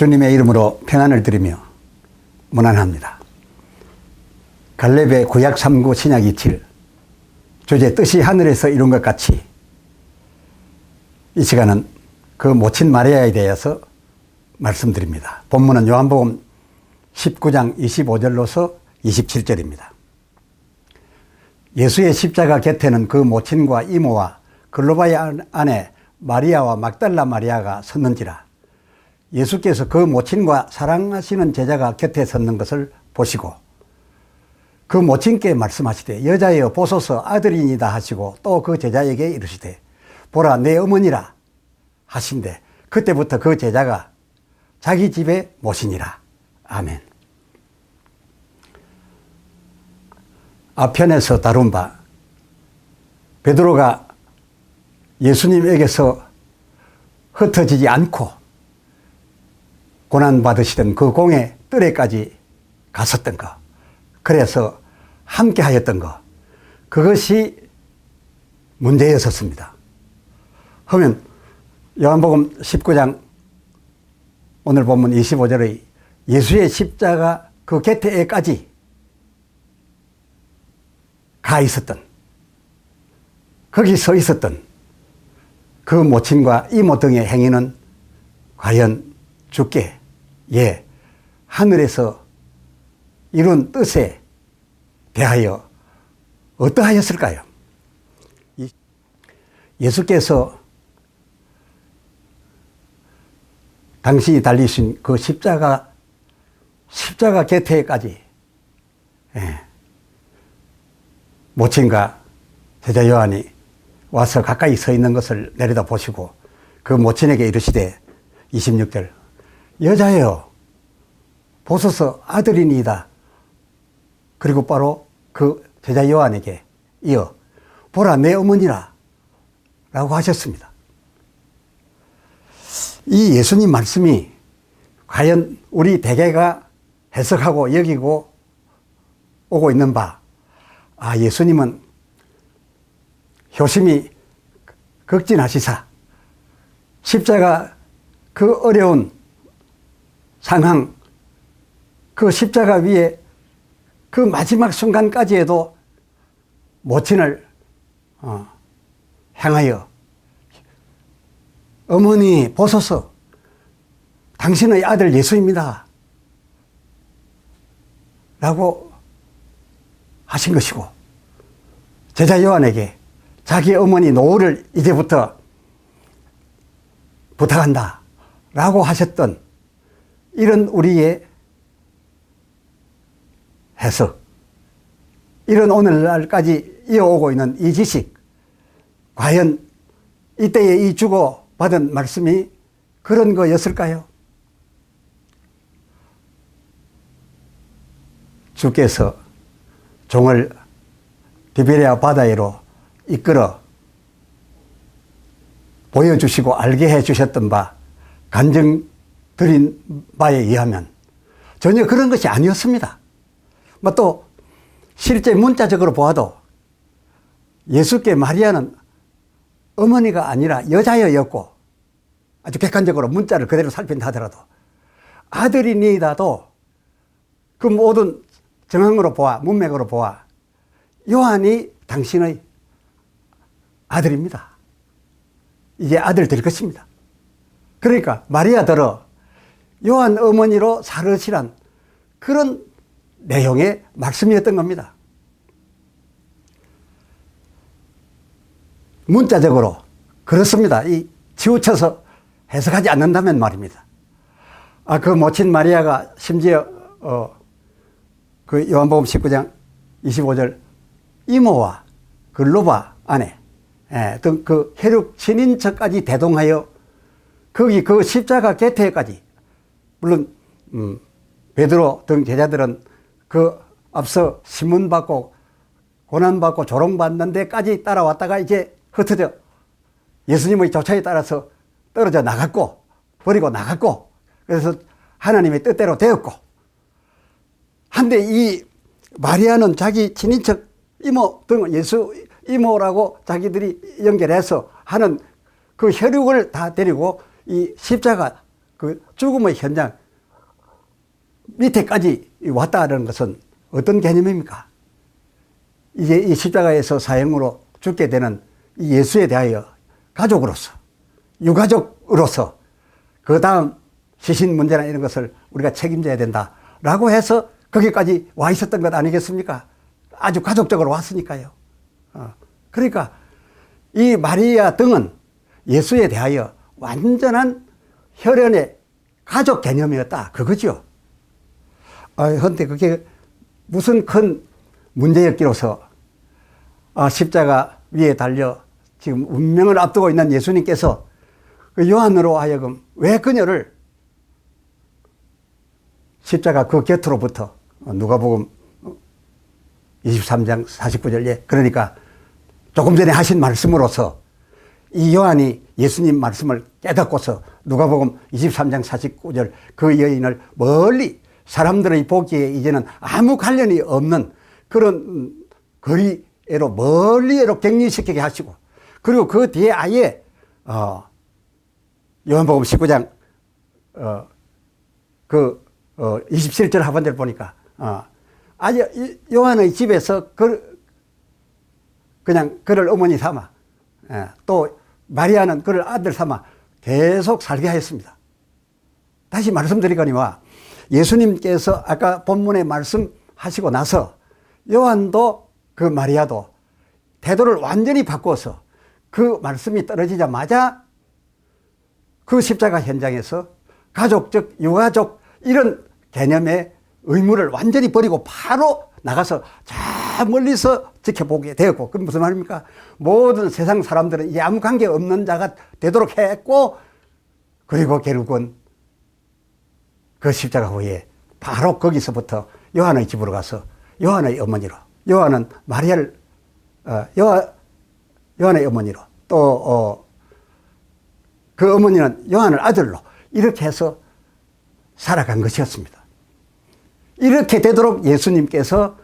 주님의 이름으로 평안을 드리며 문안합니다. 갈렙의 구약 3구 신약 27 주제 뜻이 하늘에서 이룬 것 같이 이 시간은 그 모친 마리아에 대해서 말씀드립니다. 본문은 요한복음 19장 25절로서 27절입니다. 예수의 십자가 곁에는 그 모친과 이모와 글로바의 아내 마리아와 막달라 마리아가 섰는지라 예수께서 그 모친과 사랑하시는 제자가 곁에 섰는 것을 보시고 그 모친께 말씀하시되 여자여 보소서 아들이니다 하시고 또 그 제자에게 이르시되 보라 내 어머니라 하신데 그때부터 그 제자가 자기 집에 모시니라. 아멘. 앞편에서 다룬 바 베드로가 예수님에게서 흩어지지 않고 고난받으시던 그 공의 뜰에까지 갔었던 것. 그래서 함께 하였던 것. 그것이 문제였었습니다. 그러면 요한복음 19장 오늘 본문 25절의 예수의 십자가 그 곁에까지 가 있었던 거기 서 있었던 그 모친과 이모 등의 행위는 과연 주께 예 하늘에서 이룬 뜻에 대하여 어떠하였을까요? 예수께서 당신이 달리신 그 십자가 십자가 곁에까지 예, 모친과 제자 요한이 와서 가까이 서 있는 것을 내려다 보시고 그 모친에게 이르시되 26절 여자여 보소서 아들이니이다. 그리고 바로 그 제자 요한에게 이어 보라 내 어머니라 라고 하셨습니다. 이 예수님 말씀이 과연 우리 대개가 해석하고 여기고 오고 있는 바, 아, 예수님은 효심이 극진하시사 십자가 그 어려운 상황, 그 십자가 위에 그 마지막 순간까지에도 모친을 어, 향하여 어머니 보소서 당신의 아들 예수입니다. 라고 하신 것이고 제자 요한에게 자기 어머니 노후를 이제부터 부탁한다. 라고 하셨던 이런 우리의 해석, 이런 오늘날까지 이어오고 있는 이 지식, 과연 이때에 이 주고 받은 말씀이 그런 거였을까요? 주께서 종을 디베리아 바다에로 이끌어 보여주시고 알게 해 주셨던 바, 간증 드린 바에 의하면 전혀 그런 것이 아니었습니다. 뭐또 실제 문자적으로 보아도 예수께 마리아는 어머니가 아니라 여자여였고 아주 객관적으로 문자를 그대로 살핀다 하더라도 아들이니이다도 그 모든 정황으로 보아 문맥으로 보아 요한이 당신의 아들입니다. 이제 아들 될 것입니다. 그러니까 마리아더러 요한 어머니로 사르시란 그런 내용의 말씀이었던 겁니다. 문자적으로 그렇습니다. 이 치우쳐서 해석하지 않는다면 말입니다. 아, 그 모친 마리아가 심지어 어, 그 요한복음 19장 25절 이모와 글로바 아내 예, 등그 혈육 친인척까지 대동하여 거기 그 십자가 곁에까지 물론 음, 베드로 등 제자들은 그 앞서 신문 받고 고난 받고 조롱 받는 데까지 따라왔다가 이제 흩어져 예수님의 조차에 따라서 떨어져 나갔고 버리고 나갔고 그래서 하나님의 뜻대로 되었고 한데 이 마리아는 자기 친인척 이모 등 예수 이모라고 자기들이 연결해서 하는 그 혈육을 다 데리고 이 십자가 그 죽음의 현장 밑에까지 왔다는 것은 어떤 개념입니까? 이제 이 십자가에서 사형으로 죽게 되는 이 예수에 대하여 가족으로서, 유가족으로서, 그 다음 시신 문제나 이런 것을 우리가 책임져야 된다 라고 해서 거기까지 와 있었던 것 아니겠습니까? 아주 가족적으로 왔으니까요. 어, 그러니까 이 마리아 등은 예수에 대하여 완전한 혈연의 가족 개념이었다. 그거죠. 아, 근데 그게 무슨 큰 문제였기로서 아, 십자가 위에 달려 지금 운명을 앞두고 있는 예수님께서 그 요한으로 하여금 왜 그녀를 십자가 그 곁으로부터 누가복음 23장 49절에 그러니까 조금 전에 하신 말씀으로서 이 요한이 예수님 말씀을 깨닫고서 누가복음 23장 49절 그 여인을 멀리 사람들의 보기에 이제는 아무 관련이 없는 그런 거리에로 멀리에로 격리시키게 하시고 그리고 그 뒤에 아예 어 요한복음 19장 어 그 어 27절 하반절 보니까 어 아주 요한의 집에서 그 그냥 그를 어머니 삼아 예, 또 마리아는 그를 아들 삼아 계속 살게 하였습니다. 다시 말씀드리거니와 예수님께서 아까 본문에 말씀하시고 나서 요한도 그 마리아도 태도를 완전히 바꿔서 그 말씀이 떨어지자마자 그 십자가 현장에서 가족적, 유가족 이런 개념의 의무를 완전히 버리고 바로 나가서 저 멀리서 지켜보게 되었고, 그건 무슨 말입니까? 모든 세상 사람들은 이제 아무 관계 없는 자가 되도록 했고, 그리고 결국은 그 십자가 후에 바로 거기서부터 요한의 집으로 가서 요한의 어머니로, 요한은 마리아를, 어, 요한, 요한의 어머니로, 또, 어, 그 어머니는 요한을 아들로 이렇게 해서 살아간 것이었습니다. 이렇게 되도록 예수님께서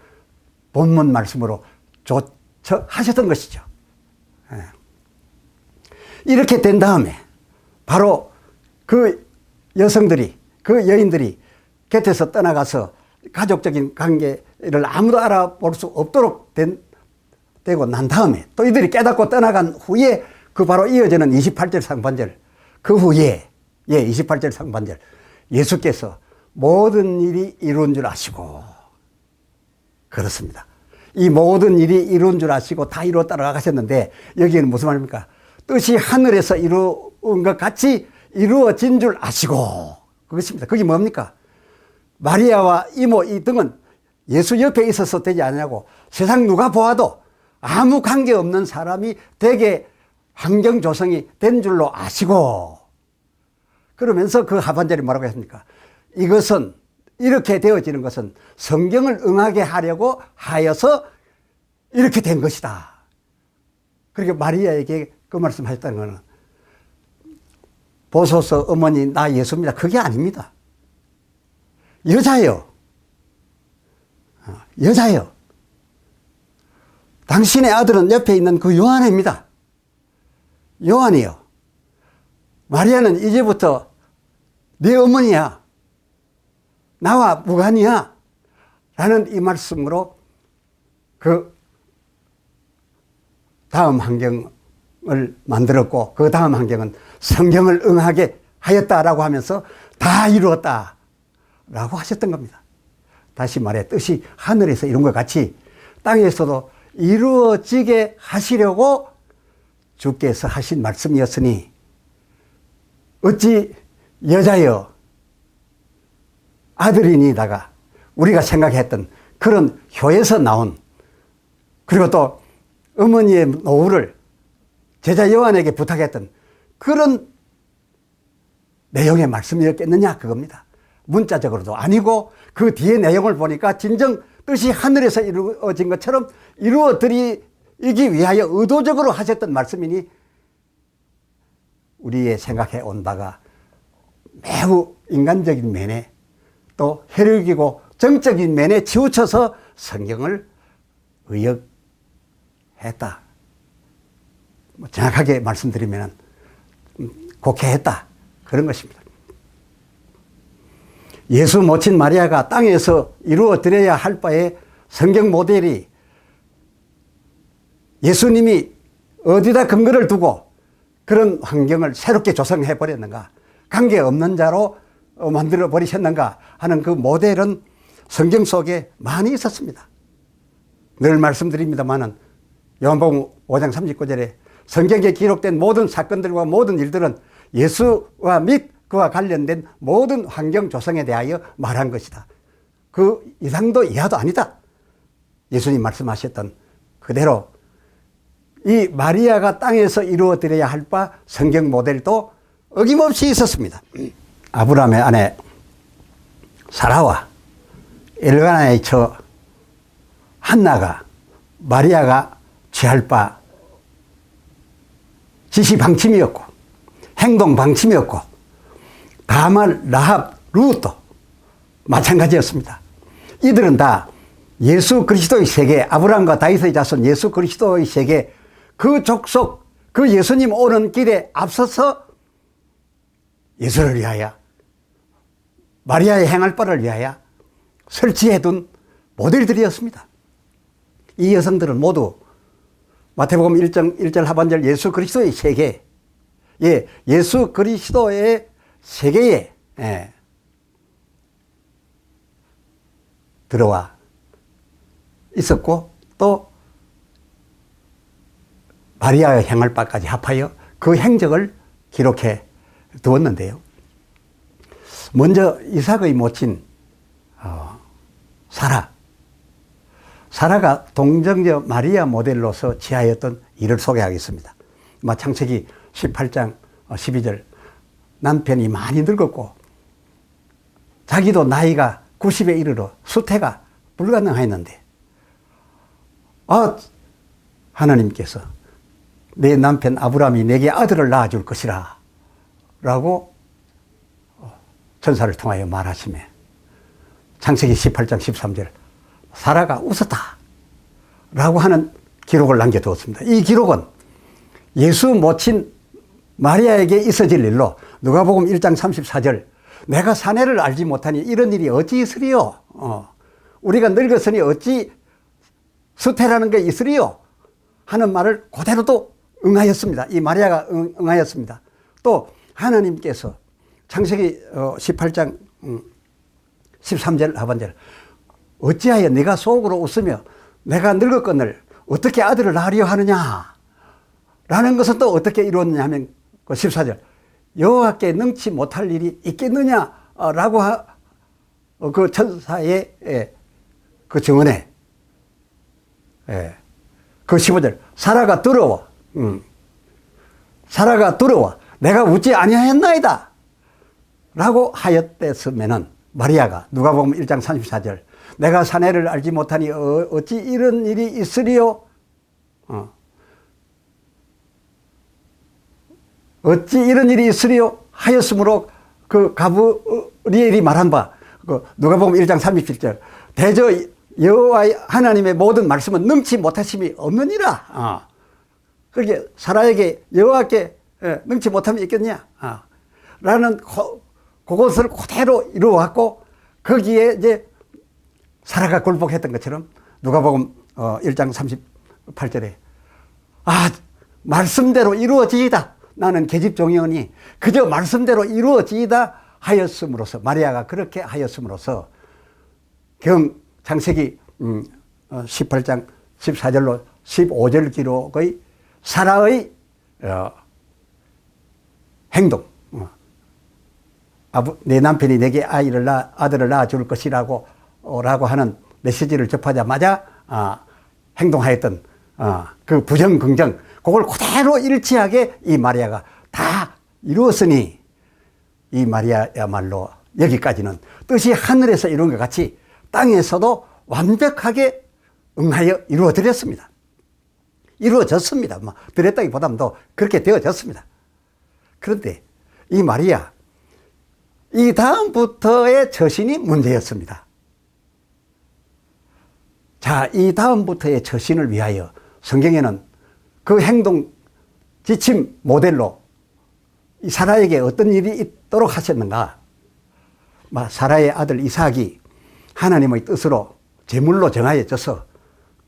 본문 말씀으로 조처하셨던 것이죠. 예. 이렇게 된 다음에 바로 그 여성들이, 그 여인들이 곁에서 떠나가서 가족적인 관계를 아무도 알아볼 수 없도록 된, 되고 난 다음에 또 이들이 깨닫고 떠나간 후에 그 바로 이어지는 28절 상반절 그 후에 예 28절 상반절 예수께서 모든 일이 이룬 줄 아시고 그렇습니다. 이 모든 일이 이룬 줄 아시고 다 이루었다고 하셨는데 여기에는 무슨 말입니까? 뜻이 하늘에서 이루은 것 같이 이루어진 줄 아시고 그것입니다. 그게 뭡니까? 마리아와 이모 이 등은 예수 옆에 있어서 되지 않냐고 세상 누가 보아도 아무 관계 없는 사람이 되게 환경 조성이 된 줄로 아시고 그러면서 그 하반절이 뭐라고 했습니까? 이것은 이렇게 되어지는 것은 성경을 응하게 하려고 하여서 이렇게 된 것이다. 그렇게 마리아에게 그 말씀 하셨다는 것은 보소서 어머니 나 예수입니다. 그게 아닙니다. 여자요. 어, 여자요. 당신의 아들은 옆에 있는 그 요한입니다. 요한이요. 마리아는 이제부터 네 어머니야. 나와 무관이야. 라는 이 말씀으로 그 다음 환경을 만들었고 그 다음 환경은 성경을 응하게 하였다라고 하면서 다 이루었다. 라고 하셨던 겁니다. 다시 말해 뜻이 하늘에서 이룬 것 같이 땅에서도 이루어지게 하시려고 주께서 하신 말씀이었으니 어찌 여자여 아들이니다가 우리가 생각했던 그런 효에서 나온 그리고 또 어머니의 노후를 제자 요한에게 부탁했던 그런 내용의 말씀이었겠느냐 그겁니다. 문자적으로도 아니고 그 뒤에 내용을 보니까 진정 뜻이 하늘에서 이루어진 것처럼 이루어드리기 위하여 의도적으로 하셨던 말씀이니 우리의 생각해 온 바가 매우 인간적인 면에 또 혈육이고 정적인 면에 치우쳐서 성경을 의역했다. 뭐 정확하게 말씀드리면 곡해했다. 그런 것입니다. 예수 모친 마리아가 땅에서 이루어드려야 할 바에 성경 모델이 예수님이 어디다 근거를 두고 그런 환경을 새롭게 조성해 버렸는가 관계없는 자로 어, 만들어 버리셨는가 하는 그 모델은 성경 속에 많이 있었습니다. 늘 말씀드립니다만은 요한복음 5장 39절에 성경에 기록된 모든 사건들과 모든 일들은 예수와 및 그와 관련된 모든 환경 조성에 대하여 말한 것이다. 그 이상도 이하도 아니다. 예수님 말씀하셨던 그대로 이 마리아가 땅에서 이루어드려야 할 바 성경 모델도 어김없이 있었습니다. 아브라함의 아내 사라와 엘가나의 처 한나가 마리아가 취할 바 지시 방침이었고 행동 방침이었고 다말 라합 루도 마찬가지였습니다. 이들은 다 예수 그리스도의 세계 아브라함과 다윗의 자손 예수 그리스도의 세계 그 족속 그 예수님 오는 길에 앞서서 예수를 위하여 마리아의 행할 바를 위하여 설치해둔 모델들이었습니다. 이 여성들은 모두 마태복음 1장 1절 하반절 예수 그리스도의 세계, 예, 예수 그리스도의 세계에 예, 들어와 있었고 또 마리아의 행할 바까지 합하여 그 행적을 기록해 두었는데요. 먼저 이삭의 모친 어, 사라. 사라가 동정녀 마리아 모델로서 지하였던 일을 소개하겠습니다. 창세기 18장 12절 남편이 많이 늙었고 자기도 나이가 90에 이르러 수태가 불가능하였는데 아 하나님께서 내 남편 아브라함이 내게 아들을 낳아줄 것이라 라고 전사를 통하여 말하시며 창세기 18장 13절 사라가 웃었다 라고 하는 기록을 남겨두었습니다. 이 기록은 예수 모친 마리아에게 있어질 일로 누가복음 1장 34절 내가 사내를 알지 못하니 이런 일이 어찌 있으리요 어. 우리가 늙었으니 어찌 수태라는 게 있으리요 하는 말을 그대로도 응하였습니다. 이 마리아가 응, 응하였습니다. 또 하나님께서 창세기 18장 어, 13절 음, 하반절. 어찌하여 내가 속으로 웃으며 내가 늙었거늘 어떻게 아들을 낳으려 하느냐? 라는 것은 또 어떻게 이루었느냐 하면 그 14절. 여호와께 능치 못할 일이 있겠느냐 라고 어, 그 천사의 예, 그 증언에. 예, 그 15절. 사라가 두려워. 음. 사라가 두려워. 내가 웃지 아니하였나이다 라고 하였댔으면은 마리아가 누가 보면 1장 34절 내가 사내를 알지 못하니 어, 어찌 이런 일이 있으리요 어. 어찌 이런 일이 있으리요 하였으므로 그 가브리엘이 말한 바 그 누가 보면 1장 37절 대저 여호와 하나님의 모든 말씀은 능치 못하심이 없느니라 어. 그렇게 사라에게 여호와께 예, 능치 못함이 있겠냐 어. 라는 그것을 그대로 이루어왔고 거기에 이제 사라가 굴복했던 것처럼 누가복음 1장 어, 38절에 아 말씀대로 이루어지이다. 나는 계집종이오니 그저 말씀대로 이루어지이다 하였음으로써 마리아가 그렇게 하였음으로써 경 창세기 18장 음, 14절로 15절 기록의 사라의 어, 행동 내 남편이 내게 아이를 낳아, 아들을 낳아줄 것이라고 라고 하는 메시지를 접하자마자 아, 행동하였던 아, 그 부정 긍정 그걸 그대로 일치하게 이 마리아가 다 이루었으니 이 마리아야말로 여기까지는 뜻이 하늘에서 이룬 것 같이 땅에서도 완벽하게 응하여 이루어드렸습니다. 이루어졌습니다. 뭐 드렸다기보다는 더 그렇게 되어졌습니다. 그런데 이 마리아 이 다음부터의 처신이 문제였습니다. 자, 이 다음부터의 처신을 위하여 성경에는 그 행동 지침 모델로 이 사라에게 어떤 일이 있도록 하셨는가? 막 사라의 아들 이삭이 하나님의 뜻으로 제물로 정하여져서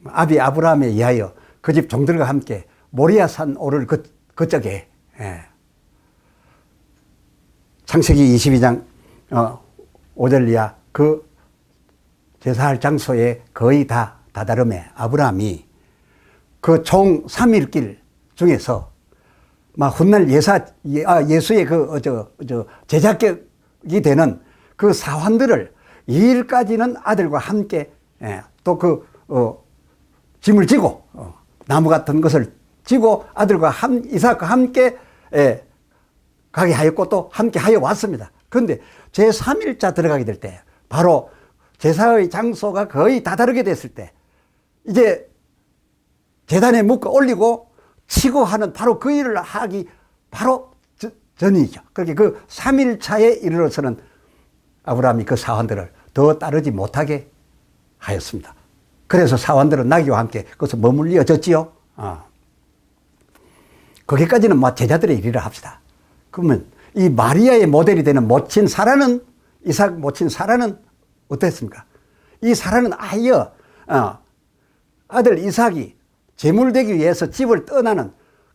아비 아브라함에 의하여 그 집 종들과 함께 모리아산 오를 그, 그쪽에 예. 창세기 22장 어, 5절 이하 그 제사할 장소에 거의 다 다다름에 아브라함이 그 총 3일 길 중에서 막 훗날 예사, 예, 아, 예수의 그, 어, 저, 저, 제작격이 되는 그 사환들을 2일까지는 아들과 함께, 예, 또 그, 어, 짐을 지고, 어, 나무 같은 것을 지고 아들과 함, 이삭과 함께, 예, 가게 하였고 또 함께 하여 왔습니다. 그런데 제3일자 들어가게 될 때, 바로 제사의 장소가 거의 다 다르게 됐을 때, 이제 재단에 묶어 올리고 치고 하는 바로 그 일을 하기 바로 저- 전이죠. 그렇게 그 3일차에 이르러서는 아브라함이 그 사환들을 더 따르지 못하게 하였습니다. 그래서 사환들은 나귀와 함께 거기서 머물려졌지요. 어. 거기까지는 뭐 제자들의 일이라 합시다. 그러면 이 마리아의 모델이 되는 모친 사라는 이삭 모친 사라는 어땠습니까? 이 사라는 아예 어, 아들 이삭이 제물되기 위해서 집을 떠나는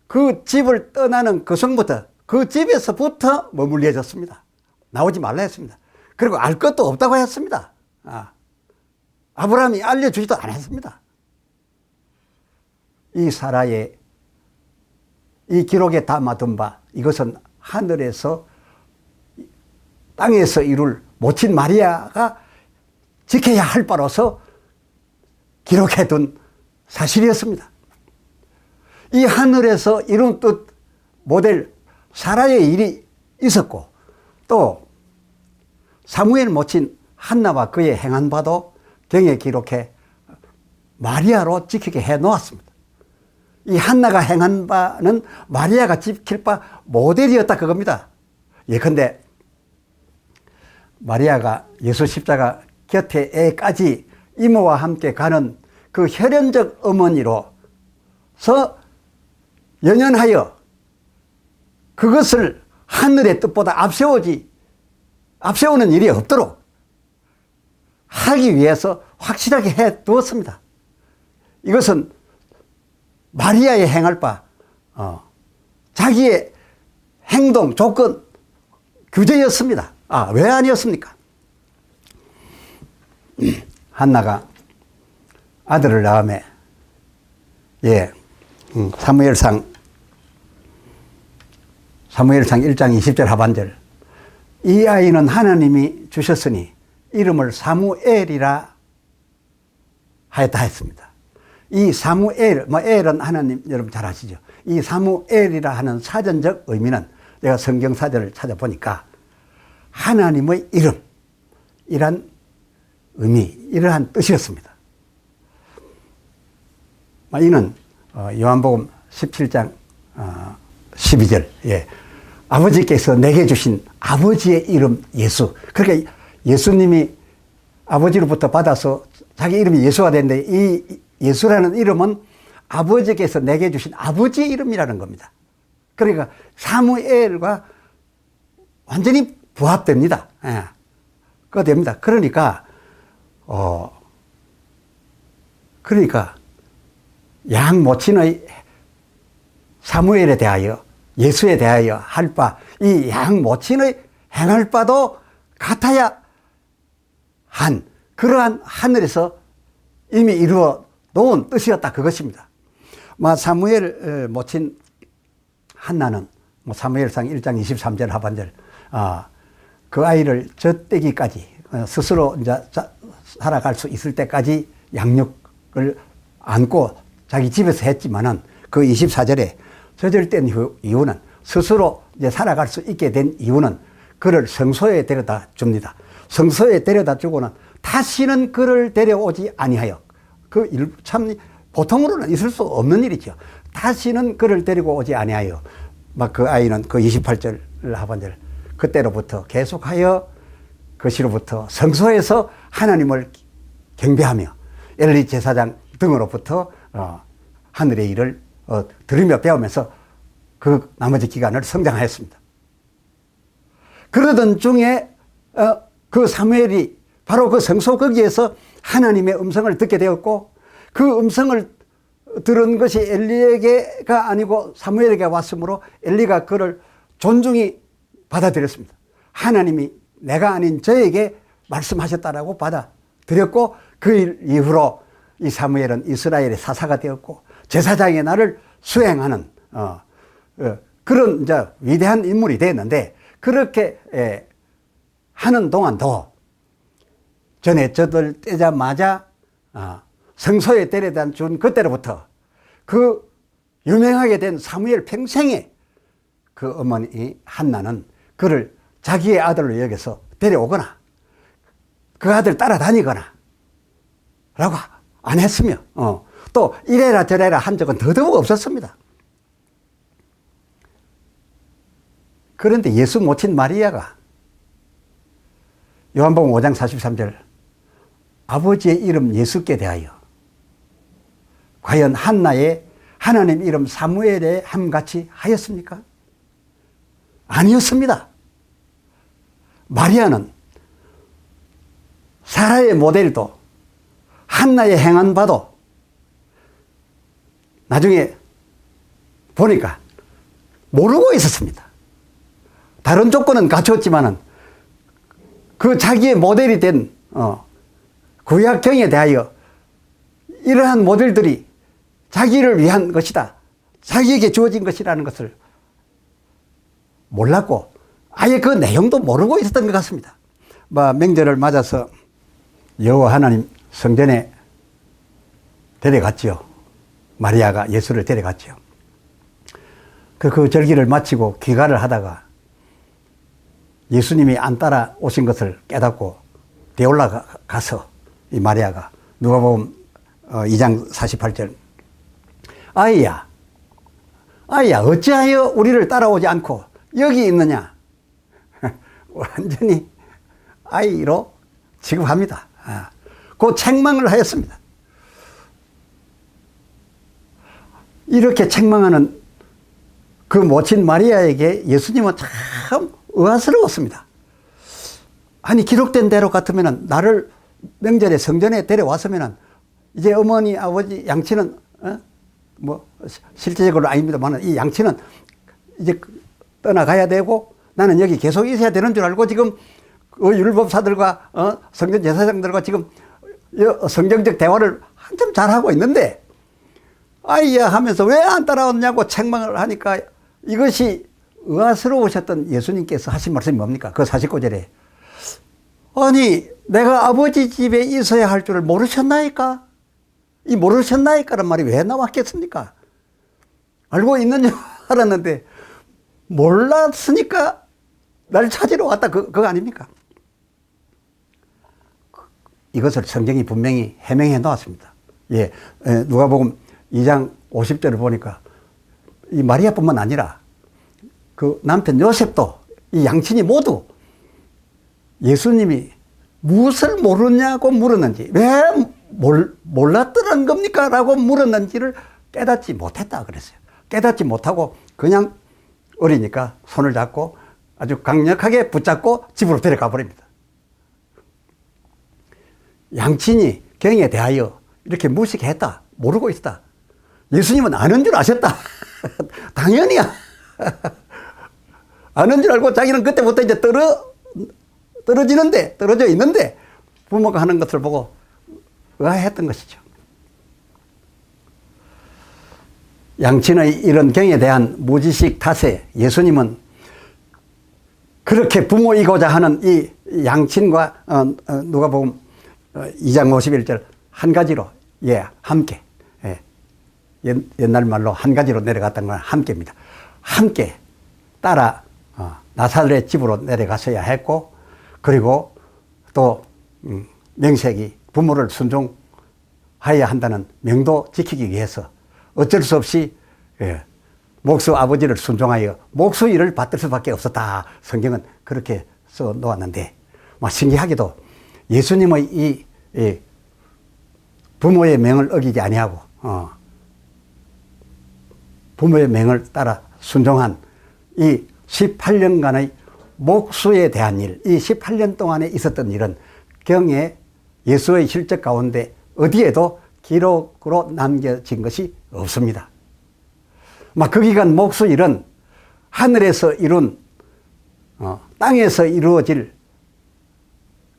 그 집을 떠나는 그 성부터 그 집에서부터 머물려졌습니다. 나오지 말라 했습니다. 그리고 알 것도 없다고 했습니다. 아, 아브라함이 알려주지도 않았습니다. 이 사라의 이 기록에 담아둔 바 이것은 하늘에서 땅에서 이룰 모친 마리아가 지켜야 할 바로서 기록해둔 사실이었습니다. 이 하늘에서 이룬 뜻 모델 사라의 일이 있었고 또 사무엘 모친 한나와 그의 행한 바도 경에 기록해 마리아로 지키게 해 놓았습니다. 이 한나가 행한 바는 마리아가 지킬 바 모델이었다 그겁니다. 예컨대 마리아가 예수 십자가 곁에까지 이모와 함께 가는 그 혈연적 어머니로서 연연하여 그것을 하늘의 뜻보다 앞세우지 앞세우는 일이 없도록 하기 위해서 확실하게 해 두었습니다. 이것은 마리아의 행할 바, 어, 자기의 행동, 조건, 규제였습니다. 아, 왜 아니었습니까? 한나가 아들을 낳음에, 예, 음, 사무엘상, 사무엘상 1장 20절 하반절. 이 아이는 하나님이 주셨으니 이름을 사무엘이라 하였다 했습니다. 이 사무엘, 뭐 엘은 하나님 여러분 잘 아시죠? 이 사무엘이라 하는 사전적 의미는 내가 성경 사전을 찾아보니까 하나님의 이름 이란 의미, 이러한 뜻이었습니다. 뭐 이는 어, 요한복음 17장 12절, 예. 아버지께서 내게 주신 아버지의 이름 예수. 그러니까 예수님이 아버지로부터 받아서 자기 이름이 예수가 됐는데 이 예수라는 이름은 아버지께서 내게 주신 아버지의 이름이라는 겁니다. 그러니까 사무엘과 완전히 부합됩니다. 예. 그거 됩니다. 그러니까, 어, 그러니까 양 모친의 사무엘에 대하여 예수에 대하여 할 바, 이 양 모친의 행할 바도 같아야 한 그러한 하늘에서 이미 이루어 놓은 뜻이었다 그것입니다. 뭐 사무엘 모친 한나는 뭐 사무엘상 1장 23절 하반절 아, 그 아이를 젖대기까지 어, 스스로 이제 살아갈 수 있을 때까지 양육을 안고 자기 집에서 했지만은 그 24절에 저절된 이유는 스스로 이제 살아갈 수 있게 된 이유는 그를 성소에 데려다 줍니다. 성소에 데려다 주고는 다시는 그를 데려오지 아니하여 그 참 보통으로는 있을 수 없는 일이죠. 다시는 그를 데리고 오지 아니하여 막 그 아이는 그 28절 하반절 그때로부터 계속하여 그시로부터 성소에서 하나님을 경배하며 엘리 제사장 등으로부터 어, 하늘의 일을 어, 들으며 배우면서 그 나머지 기간을 성장하였습니다. 그러던 중에 어, 그 사무엘이 바로 그 성소 거기에서 하나님의 음성을 듣게 되었고 그 음성을 들은 것이 엘리에게가 아니고 사무엘에게 왔으므로 엘리가 그를 존중히 받아들였습니다. 하나님이 내가 아닌 저에게 말씀하셨다라고 받아들였고 그 일 이후로 이 사무엘은 이스라엘의 사사가 되었고 제사장의 날을 수행하는 어, 어, 그런 이제 위대한 인물이 되었는데 그렇게 에, 하는 동안도 전에 저들 떼자마자 어, 성소에 때려다 준 그때로부터 그 유명하게 된 사무엘 평생에 그 어머니 한나는 그를 자기의 아들로 여겨서 데려오거나 그 아들 따라다니거나 라고 안 했으며 어, 또 이래라 저래라 한 적은 더더욱 없었습니다. 그런데 예수 모친 마리아가 요한복음 5장 43절 아버지의 이름 예수께 대하여 과연 한나의 하나님 이름 사무엘에 함같이 하였습니까? 아니었습니다. 마리아는 사라의 모델도 한나의 행한 바도 나중에 보니까 모르고 있었습니다. 다른 조건은 갖췄지만은 그 자기의 모델이 된 어, 구약경에 대하여 이러한 모델들이 자기를 위한 것이다. 자기에게 주어진 것이라는 것을 몰랐고 아예 그 내용도 모르고 있었던 것 같습니다. 뭐 명절을 맞아서 여호와 하나님 성전에 데려갔지요. 마리아가 예수를 데려갔지요. 그, 그 절기를 마치고 귀가를 하다가 예수님이 안 따라 오신 것을 깨닫고 되올라 가서 이 마리아가 누가 보면 2장 48절 아이야 아이야 어찌하여 우리를 따라오지 않고 여기 있느냐 완전히 아이로 취급합니다. 아, 그 책망을 하였습니다. 이렇게 책망하는 그 모친 마리아에게 예수님은 참 의아스러웠습니다. 아니 기록된 대로 같으면 나를 명절에 성전에 데려왔으면 이제 어머니 아버지 양치는 어? 뭐 실제적으로 아닙니다만 이 양치는 이제 떠나가야 되고 나는 여기 계속 있어야 되는 줄 알고 지금 그 율법사들과 어? 성전 제사장들과 지금 성경적 대화를 한참 잘하고 있는데 아이야 하면서 왜 안 따라왔냐고 책망을 하니까 이것이 의아스러우셨던 예수님께서 하신 말씀이 뭡니까? 그 49절에 아니 내가 아버지 집에 있어야 할 줄을 모르셨나이까? 이 모르셨나이까란 말이 왜 나왔겠습니까? 알고 있는 줄 알았는데 몰랐으니까 날 찾으러 왔다 그, 그거 아닙니까? 이것을 성경이 분명히 해명해 놓았습니다. 예, 누가 보면 2장 50절을 보니까 이 마리아뿐만 아니라 그 남편 요셉도 이 양친이 모두 예수님이 무엇을 모르냐고 물었는지 왜 몰, 몰랐더란 겁니까? 라고 물었는지를 깨닫지 못했다 그랬어요. 깨닫지 못하고 그냥 어리니까 손을 잡고 아주 강력하게 붙잡고 집으로 데려가 버립니다. 양친이 경에 대하여 이렇게 무식했다. 모르고 있다. 예수님은 아는 줄 아셨다. 당연히야. 아는 줄 알고 자기는 그때부터 이제 떨어, 떨어지는데, 떨어져 있는데, 부모가 하는 것을 보고 의아했던 것이죠. 양친의 이런 경에 대한 무지식 탓에 예수님은 그렇게 부모이고자 하는 이 양친과 누가 보면 2장 51절 한 가지로 예 함께 예, 옛날 말로 한 가지로 내려갔던 건 함께입니다. 함께 따라 어, 나사렛 집으로 내려갔어야 했고 그리고 또 음, 명색이 부모를 순종하여야 한다는 명도 지키기 위해서 어쩔 수 없이 예, 목수 아버지를 순종하여 목수 일을 받을 수밖에 없었다. 성경은 그렇게 써 놓았는데 뭐 신기하게도 예수님의 이, 이 부모의 명을 어기지 아니하고 어, 부모의 명을 따라 순종한 이 18년간의 목수에 대한 일, 이 18년 동안에 있었던 일은 경에 예수의 실적 가운데 어디에도 기록으로 남겨진 것이 없습니다. 막그 기간 목수 일은 하늘에서 이룬 어, 땅에서 이루어질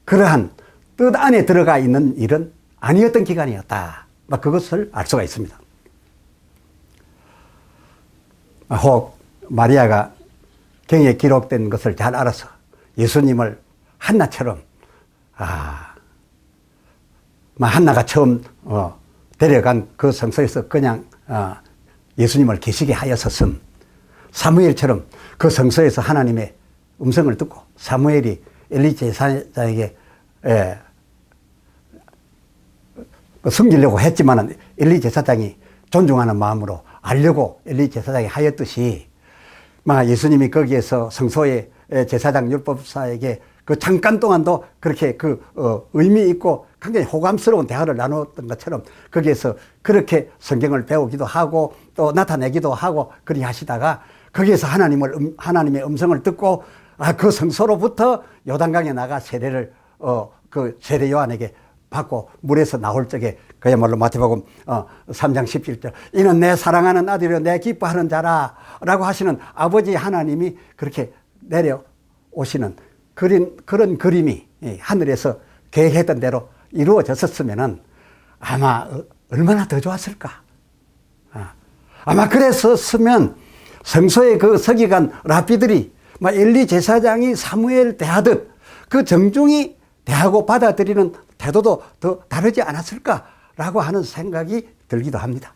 그러한 뜻 안에 들어가 있는 일은 아니었던 기간이었다. 막 그것을 알 수가 있습니다. 혹 마리아가 경에 기록된 것을 잘 알아서 예수님을 한나처럼 아, 막 한나가 처음 어, 데려간 그 성소에서 그냥 어, 예수님을 계시게 하였었음. 사무엘처럼 그 성소에서 하나님의 음성을 듣고 사무엘이 엘리 제사장에게 예, 숨기려고 했지만은 엘리 제사장이 존중하는 마음으로 알려고 엘리 제사장이 하였듯이 막 예수님이 거기에서 성소의 제사장 율법사에게 그 잠깐 동안도 그렇게 그 어, 의미 있고 굉장히 호감스러운 대화를 나누었던 것처럼 거기에서 그렇게 성경을 배우기도 하고 또 나타내기도 하고 그리 하시다가 거기에서 하나님을 음, 하나님의 음성을 듣고 아 그 성소로부터 요단강에 나가 세례를 어 그 세례 요한에게 받고 물에서 나올 적에 그야말로 마태복음 어 3장 17절 이는 내 사랑하는 아들이요 내 기뻐하는 자라 라고 하시는 아버지 하나님이 그렇게 내려오시는 그린, 그런 그림이 이 하늘에서 계획했던 대로 이루어졌었으면은 아마 어- 얼마나 더 좋았을까. 아, 아마 그랬었으면 성소의 그 서기관 라비들이 막 엘리 제사장이 사무엘 대하듯 그 정중히 대하고 받아들이는 태도도 더 다르지 않았을까 라고 하는 생각이 들기도 합니다.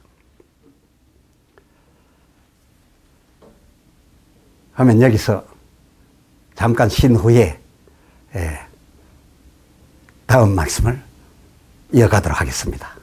하면 여기서 잠깐 쉰 후에 예, 다음 말씀을 이어가도록 하겠습니다.